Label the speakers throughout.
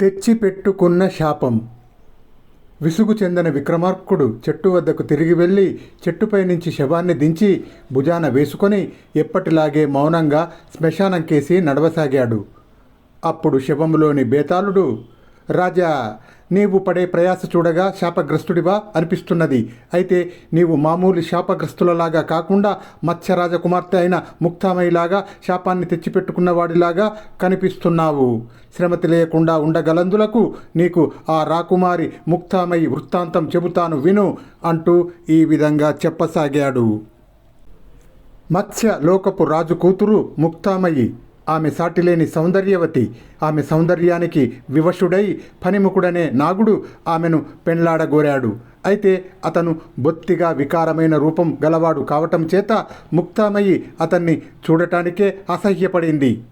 Speaker 1: తెచ్చిపెట్టుకున్న శాపం. విసుగు చెందిన విక్రమార్కుడు చెట్టు వద్దకు తిరిగి వెళ్ళి చెట్టుపై నుంచి శవాన్ని దించి భుజాన వేసుకొని ఎప్పటిలాగే మౌనంగా శ్మశానం కేసి నడవసాగాడు. అప్పుడు శవములోని బేతాళుడు రాజా నీవు పడే ప్రయాస చూడగా శాపగ్రస్తుడివా అనిపిస్తున్నది. అయితే నీవు మామూలు శాపగ్రస్తులలాగా కాకుండా మత్స్యరాజ కుమార్తె అయిన ముక్తామయిలాగా శాపాన్ని తెచ్చిపెట్టుకున్నవాడిలాగా కనిపిస్తున్నావు. శ్రమ తెలియకుండా ఉండగలందులకు నీకు ఆ రాకుమారి ముక్తామయి వృత్తాంతం చెబుతాను విను అంటూ ఈ విధంగా చెప్పసాగాడు. మత్స్య లోకపు రాజు కూతురు ముక్తామయి ఆమె సాటిలేని సౌందర్యవతి ఆమె సౌందర్యానికి వివశుడై పనిముకుడనే నాగుడు ఆమెను పెండ్లాడగోరాడు. అయితే అతను బొత్తిగా వికారమైన రూపం గలవాడు కావటం చేత ముక్తామయి అతన్ని చూడటానికే అసహ్యపడింది.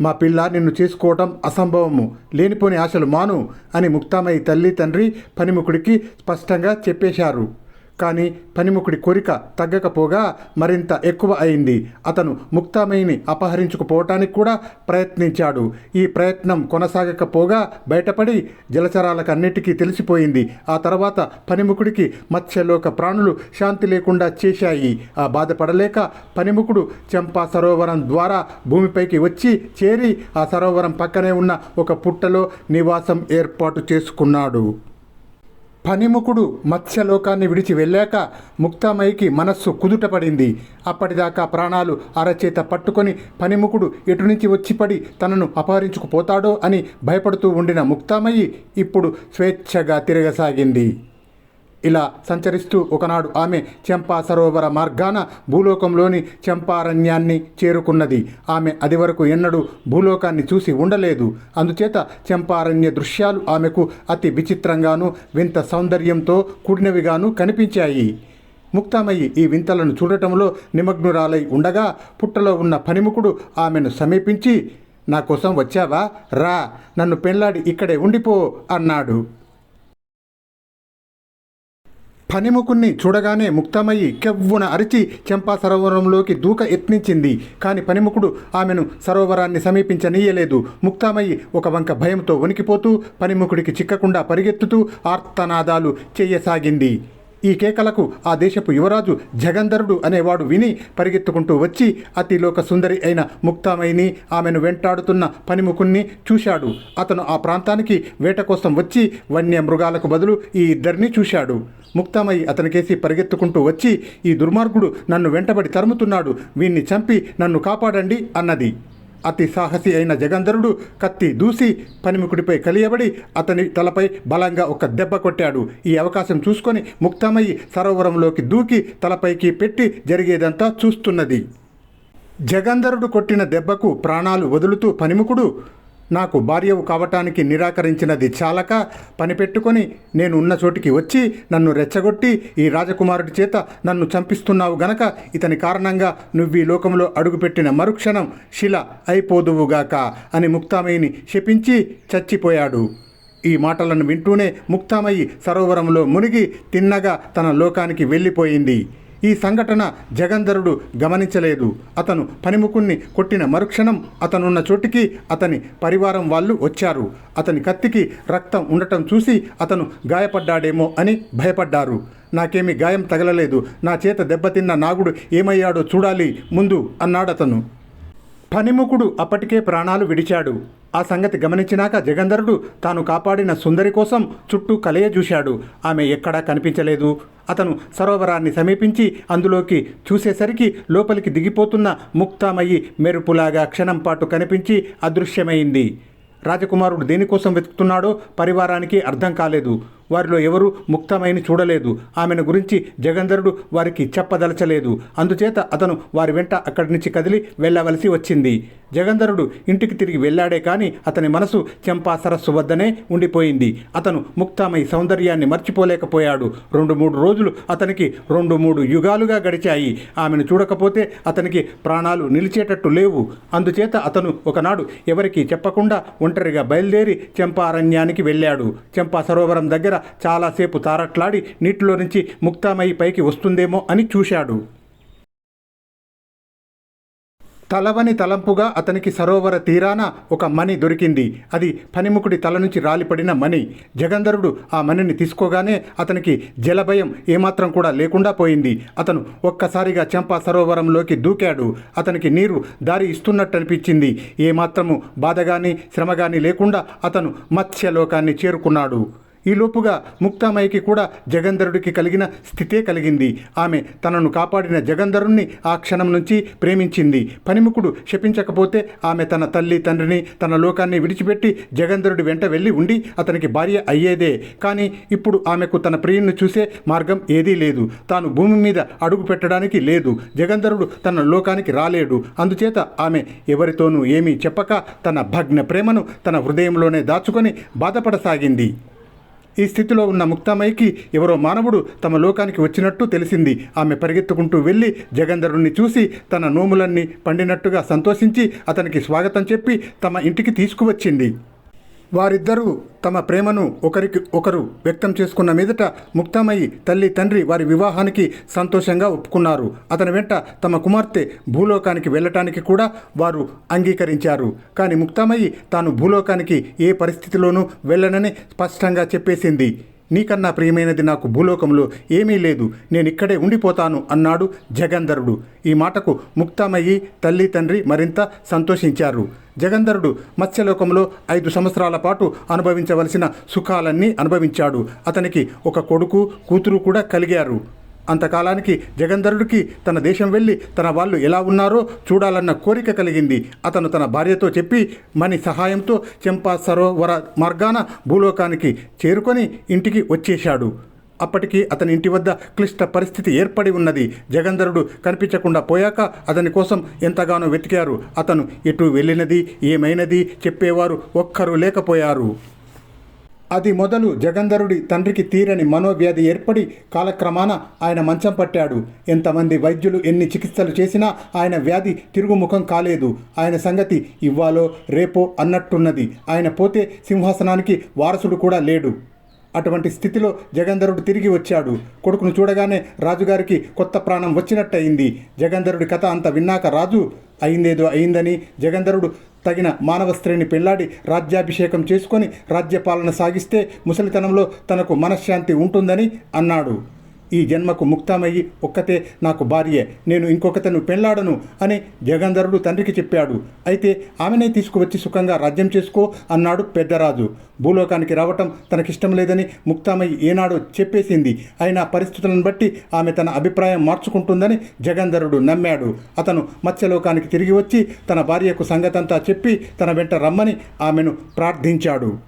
Speaker 1: మా పిల్ల నిన్ను చేసుకోవటం అసంభవము. లేనిపోని ఆశలు మాను అని ముక్తామయ్య తల్లి తండ్రి పనిముకుడికి స్పష్టంగా చెప్పేశారు. కానీ పనిముకుడి కోరిక తగ్గకపోగా మరింత ఎక్కువ అయింది. అతను ముక్తామయిని అపహరించుకుపోవటానికి కూడా ప్రయత్నించాడు. ఈ ప్రయత్నం కొనసాగకపోగా బయటపడి జలచరాలకన్నిటికీ తెలిసిపోయింది. ఆ తర్వాత పనిముకుడికి మత్స్యలోక ప్రాణులు శాంతి లేకుండా చేశాయి. ఆ బాధపడలేక పనిముకుడు చంపా సరోవరం ద్వారా భూమిపైకి వచ్చి చేరి ఆ సరోవరం పక్కనే ఉన్న ఒక పుట్టలో నివాసం ఏర్పాటు చేసుకున్నాడు. పనిముకుడు మత్స్యలోకాన్ని విడిచి వెళ్ళాక ముక్తామయ్యకి మనస్సు కుదుటపడింది. అప్పటిదాకా ప్రాణాలు అరచేత పట్టుకొని పనిముకుడు ఎటు నుంచి వచ్చిపడి తనను అపహరించుకుపోతాడో అని భయపడుతూ ఉండిన ముక్తామయ్యి ఇప్పుడు స్వేచ్ఛగా తిరగసాగింది. ఇలా సంచరిస్తూ ఒకనాడు ఆమె చెంపా సరోవర మార్గాన భూలోకంలోని చెంపారణ్యాన్ని చేరుకున్నది. ఆమె అది వరకు ఎన్నడూ భూలోకాన్ని చూసి ఉండలేదు. అందుచేత చెంపారణ్య దృశ్యాలు ఆమెకు అతి విచిత్రంగాను వింత సౌందర్యంతో కూడినవిగాను కనిపించాయి. ముక్తామయ్యి ఈ వింతలను చూడటంలో నిమగ్నురాలై ఉండగా పుట్టలో ఉన్న పనిముకుడు ఆమెను సమీపించి నా కోసం వచ్చావా? రా నన్ను పెళ్ళాడి ఇక్కడే ఉండిపో అన్నాడు. పనిముకుణ్ణి చూడగానే ముక్తమయ్యి కెవ్వున అరిచి చెంపా సరోవరంలోకి దూక యత్నించింది. కాని పనిముకుడు ఆమెను సరోవరాన్ని సమీపించనీయలేదు. ముక్తామయ్యి ఒక వంక భయంతో వణికిపోతూ పనిముకుడికి చిక్కకుండా పరిగెత్తుతూ ఆర్తనాదాలు చేయసాగింది. ఈ కేకలకు ఆ దేశపు యువరాజు జగంధరుడు అనేవాడు విని పరిగెత్తుకుంటూ వచ్చి అతిలోక సుందరి అయిన ముక్తామయిని ఆమెను వెంటాడుతున్న పనిముకుణ్ణి చూశాడు. అతను ఆ ప్రాంతానికి వేట కోసం వచ్చి వన్య మృగాలకు బదులు ఈ ఇద్దరిని చూశాడు. ముక్తామయ్యి అతనికేసి పరిగెత్తుకుంటూ వచ్చి ఈ దుర్మార్గుడు నన్ను వెంటబడి తరుముతున్నాడు. వీణ్ణి చంపి నన్ను కాపాడండి అన్నది. అతి సాహసి అయిన జగంధరుడు కత్తి దూసి పనిముకుడిపై కలియబడి అతని తలపై బలంగా ఒక దెబ్బ కొట్టాడు. ఈ అవకాశం చూసుకొని ముక్తమయ్యి సరోవరంలోకి దూకి తలపైకి పెట్టి జరిగేదంతా చూస్తున్నది. జగంధరుడు కొట్టిన దెబ్బకు ప్రాణాలు వదులుతూ పనిముకుడు నాకు భార్యవు కావటానికి నిరాకరించినది చాలక పనిపెట్టుకొని నేను ఉన్న చోటికి వచ్చి నన్ను రెచ్చగొట్టి ఈ రాజకుమారుడి చేత నన్ను చంపిస్తున్నావు గనక ఇతని కారణంగా నువ్వు ఈ లోకంలో అడుగుపెట్టిన మరుక్షణం శిల అయిపోదువుగాక అని ముక్తామయ్యని శపించి చచ్చిపోయాడు. ఈ మాటలను వింటూనే ముక్తామయ్యి సరోవరంలో మునిగి తిన్నగా తన లోకానికి వెళ్ళిపోయింది. ఈ సంఘటన జగంధరుడు గమనించలేదు. అతను పనిముకుణ్ణి కొట్టిన మరుక్షణం అతనున్న చోటికి అతని పరివారం వాళ్ళు వచ్చారు. అతని కత్తికి రక్తం ఉండటం చూసి అతను గాయపడ్డాడేమో అని భయపడ్డారు. నాకేమీ గాయం తగలలేదు. నా చేత దెబ్బతిన్న నాగుడు ఏమయ్యాడో చూడాలి ముందు అన్నాడతను. పనిముకుడు అప్పటికే ప్రాణాలు విడిచాడు. ఆ సంగతి గమనించినాక జగంధరుడు తాను కాపాడిన సుందరి కోసం చుట్టూ కలయ చూశాడు ఆమె ఎక్కడా కనిపించలేదు. అతను సరోవరాన్ని సమీపించి అందులోకి చూసేసరికి లోపలికి దిగిపోతున్న ముక్తామయ్యి మెరుపులాగా క్షణం పాటు కనిపించి అదృశ్యమైంది. రాజకుమారుడు దేనికోసం వెతుకుతున్నాడో పరివారానికి అర్థం కాలేదు. వారిలో ఎవరూ ముక్తమైని చూడలేదు. ఆమెను గురించి జగంధరుడు వారికి చెప్పదలచలేదు. అందుచేత అతను వారి వెంట అక్కడి నుంచి కదిలి వెళ్ళవలసి వచ్చింది. జగంధరుడు ఇంటికి తిరిగి వెళ్ళాడే కానీ అతని మనసు చెంపా సరస్సు వద్దనే ఉండిపోయింది. అతను ముక్తామై సౌందర్యాన్ని మర్చిపోలేకపోయాడు. రెండు మూడు రోజులు అతనికి రెండు మూడు యుగాలుగా గడిచాయి. ఆమెను చూడకపోతే అతనికి ప్రాణాలు నిలిచేటట్టు లేవు. అందుచేత అతను ఒకనాడు ఎవరికీ చెప్పకుండా ఒంటరిగా బయలుదేరి చెంపా అరణ్యానికి వెళ్ళాడు. చెంపా సరోవరం దగ్గర చాలాసేపు తారట్లాడి నీటిలో నుంచి ముక్తామయ్యి పైకి వస్తుందేమో అని చూశాడు. తలవని తలంపుగా అతనికి సరోవర తీరాన ఒక మణి దొరికింది. అది పనిముకుడి తల నుంచి రాలిపడిన మణి. జగంధరుడు ఆ మణిని తీసుకోగానే అతనికి జలభయం ఏమాత్రం కూడా లేకుండా పోయింది. అతను ఒక్కసారిగా చెంపా సరోవరంలోకి దూకాడు. అతనికి నీరు దారి ఇస్తున్నట్టు అనిపించింది ఏమాత్రము బాధ గాని శ్రమ కానీ లేకుండా అతను మత్స్యలోకాన్ని చేరుకున్నాడు. ఈ లోపుగా ముక్తామయ్యకి కూడా జగంధరుడికి కలిగిన స్థితే కలిగింది. ఆమె తనను కాపాడిన జగంధరుణ్ణి ఆ క్షణం నుంచి ప్రేమించింది. పనిముకుడు శపించకపోతే ఆమె తన తల్లి తండ్రిని తన లోకాన్ని విడిచిపెట్టి జగంధరుడి వెంట వెళ్ళి ఉండి అతనికి భార్య అయ్యేదే. కానీ ఇప్పుడు ఆమెకు తన ప్రియుణ్ణి చూసే మార్గం ఏదీ లేదు. తాను భూమి మీద అడుగు పెట్టడానికి లేదు. జగంధరుడు తన లోకానికి రాలేడు. అందుచేత ఆమె ఎవరితోనూ ఏమీ చెప్పక తన భగ్న ప్రేమను తన హృదయంలోనే దాచుకొని బాధపడసాగింది. ఈ స్థితిలో ఉన్న ముక్తామయ్యకి ఎవరో మానవుడు తమ లోకానికి వచ్చినట్టు తెలిసింది. ఆమె పరిగెత్తుకుంటూ వెళ్ళి జగంధరుణ్ణి చూసి తన నోములన్నీ పండినట్టుగా సంతోషించి అతనికి స్వాగతం చెప్పి తమ ఇంటికి తీసుకువచ్చింది. వారిద్దరూ తమ ప్రేమను ఒకరికి ఒకరు వ్యక్తం చేసుకున్న మీదట ముక్తామయ్యి తల్లి తండ్రి వారి వివాహానికి సంతోషంగా ఒప్పుకున్నారు. అతని వెంట తమ కుమార్తె భూలోకానికి వెళ్ళటానికి కూడా వారు అంగీకరించారు. కానీ ముక్తామయ్యి తాను భూలోకానికి ఏ పరిస్థితిలోనూ వెళ్ళనని స్పష్టంగా చెప్పేసింది. నీకన్నా ప్రియమైనది నాకు భూలోకంలో ఏమీ లేదు. నేను ఇక్కడే ఉండిపోతాను అన్నాడు జగంధరుడు. ఈ మాటకు ముక్తమయ్యి తల్లి తండ్రి మరింత సంతోషించారు. జగంధరుడు మత్స్యలోకంలో ఐదు సంవత్సరాల పాటు అనుభవించవలసిన సుఖాలన్నీ అనుభవించాడు. అతనికి ఒక కొడుకు కూతురు కూడా కలిగారు. అంతకాలానికి జగంధరుడికి తన దేశం వెళ్ళి తన వాళ్ళు ఎలా ఉన్నారో చూడాలన్న కోరిక కలిగింది. అతను తన భార్యతో చెప్పి మణి సహాయంతో చెంపా సరోవర మార్గాన భూలోకానికి చేరుకొని ఇంటికి వచ్చేశాడు. అప్పటికి అతని ఇంటి వద్ద క్లిష్ట పరిస్థితి ఏర్పడి ఉన్నది. జగంధరుడు కనిపించకుండా పోయాక అతని కోసం ఎంతగానో వెతికారు. అతను ఎటు వెళ్ళినది ఏమైనది చెప్పేవారు ఒక్కరూ లేకపోయారు. అది మొదలు జగంధరుడి తండ్రికి తీరని మనోవ్యాధి ఏర్పడి కాలక్రమాన ఆయన మంచం పట్టాడు. ఎంతమంది వైద్యులు ఎన్ని చికిత్సలు చేసినా ఆయన వ్యాధి తిరుగుముఖం కాలేదు. ఆయన సంగతి ఇవ్వాలో రేపో అన్నట్టున్నది. ఆయన పోతే సింహాసనానికి వారసుడు కూడా లేడు. అటువంటి స్థితిలో జగంధరుడు తిరిగి వచ్చాడు. కొడుకును చూడగానే రాజుగారికి కొత్త ప్రాణం వచ్చినట్టయింది. జగంధరుడి కథ అంత విన్నాక రాజు అయిందేదో అయిందని జగంధరుడు తగిన మానవ స్త్రీని పెళ్ళాడి రాజ్యాభిషేకం చేసుకొని రాజ్యపాలన సాగిస్తే ముసలితనంలో తనకు మనశ్శాంతి ఉంటుందని అన్నాడు. ఈ జన్మకు ముక్తమయ్యి ఒక్కతే నాకు భార్యే నేను ఇంకొకతను పెళ్ళాడను అని జగంధరుడు తండ్రికి చెప్పాడు. అయితే ఆమెనే తీసుకువచ్చి సుఖంగా రాజ్యం చేసుకో అన్నాడు పెద్దరాజు. భూలోకానికి రావటం తనకిష్టం లేదని ముక్తామయ్యి ఏనాడో చెప్పేసింది. అయినా పరిస్థితులను బట్టి ఆమె తన అభిప్రాయం మార్చుకుంటుందని జగంధరుడు నమ్మాడు. అతను మత్స్యలోకానికి తిరిగి వచ్చి తన భార్యకు సంగతంతా చెప్పి తన వెంట రమ్మని ఆమెను ప్రార్థించాడు.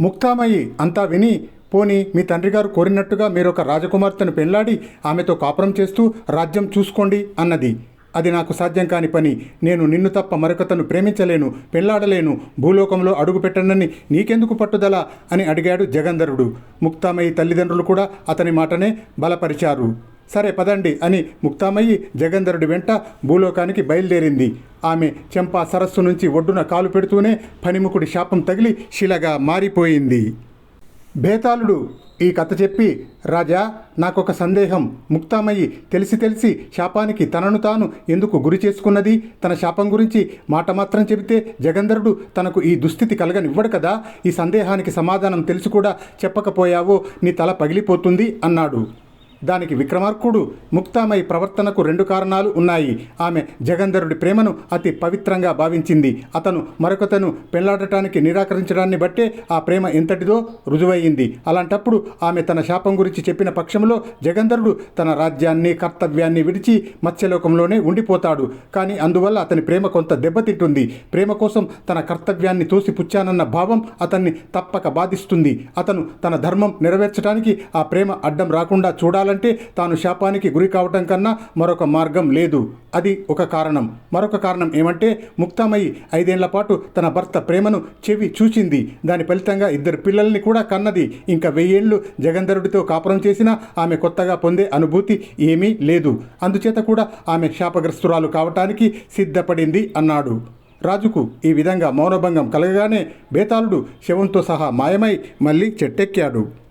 Speaker 1: ముక్తామయ్యి అంతా విని పోని మీ తండ్రి గారు కోరినట్టుగా మీరు ఒక రాజకుమార్తెను పెళ్ళాడి ఆమెతో కాపురం చేస్తూ రాజ్యం చూసుకోండి అన్నది. అది నాకు సాధ్యం కాని పని. నేను నిన్ను తప్ప మరొకతను ప్రేమించలేను పెళ్ళాడలేను భూలోకంలో అడుగు పెట్టనని నీకెందుకు పట్టుదల అని అడిగాడు జగంధరుడు. ముక్తామయ్యి తల్లిదండ్రులు కూడా అతని మాటనే బలపరిచారు. సరే పదండి అని ముక్తామయ్యి జగంధరుడి వెంట భూలోకానికి బయలుదేరింది. ఆమె చెంపా సరస్సు నుంచి ఒడ్డున కాలు పెడుతూనే పనిముకుడి శాపం తగిలి శిలగా మారిపోయింది. బేతాళుడు ఈ కథ చెప్పి రాజా నాకొక సందేహం. ముక్తామయ్యి తెలిసి తెలిసి శాపానికి తనను తాను ఎందుకు గురి చేసుకున్నది? తన శాపం గురించి మాట మాత్రం చెబితే జగంధరుడు తనకు ఈ దుస్థితి కలగనివ్వడు కదా? ఈ సందేహానికి సమాధానం తెలిసి కూడా చెప్పకపోయావో నీ తల పగిలిపోతుంది అన్నాడు. దానికి విక్రమార్కుడు ముక్తామై ప్రవర్తనకు రెండు కారణాలు ఉన్నాయి. ఆమె జగంధరుడి ప్రేమను అతి పవిత్రంగా భావించింది. అతను మరొకతను పెళ్ళాడటానికి నిరాకరించడాన్ని బట్టే ఆ ప్రేమ ఎంతటిదో రుజువయ్యింది. అలాంటప్పుడు ఆమె తన శాపం గురించి చెప్పిన పక్షంలో జగంధరుడు తన రాజ్యాన్ని కర్తవ్యాన్ని విడిచి మత్స్యలోకంలోనే ఉండిపోతాడు. కానీ అందువల్ల అతని ప్రేమ కొంత దెబ్బతింటుంది. ప్రేమ కోసం తన కర్తవ్యాన్ని తోసిపుచ్చానన్న భావం అతన్ని తప్పక బాధిస్తుంది. అతను తన ధర్మం నెరవేర్చడానికి ఆ ప్రేమ అడ్డం రాకుండా చూడాలని చూడాలంటే తాను శాపానికి గురి కావటం కన్నా మరొక మార్గం లేదు. అది ఒక కారణం. మరొక కారణం ఏమంటే ముక్తామయ్యి ఐదేళ్ళ పాటు తన భర్త ప్రేమను చెవి చూచింది. దాని ఫలితంగా ఇద్దరు పిల్లల్ని కూడా కన్నది. ఇంకా వెయ్యేళ్ళు జగంధరుడితో కాపురం చేసినా ఆమె కొత్తగా పొందే అనుభూతి ఏమీ లేదు. అందుచేత కూడా ఆమె శాపగ్రస్తురాలు కావటానికి సిద్ధపడింది అన్నాడు. రాజుకు ఈ విధంగా మౌనభంగం కలగగానే బేతాళుడు శవంతో సహా మాయమై మళ్ళీ చెట్టెక్కాడు.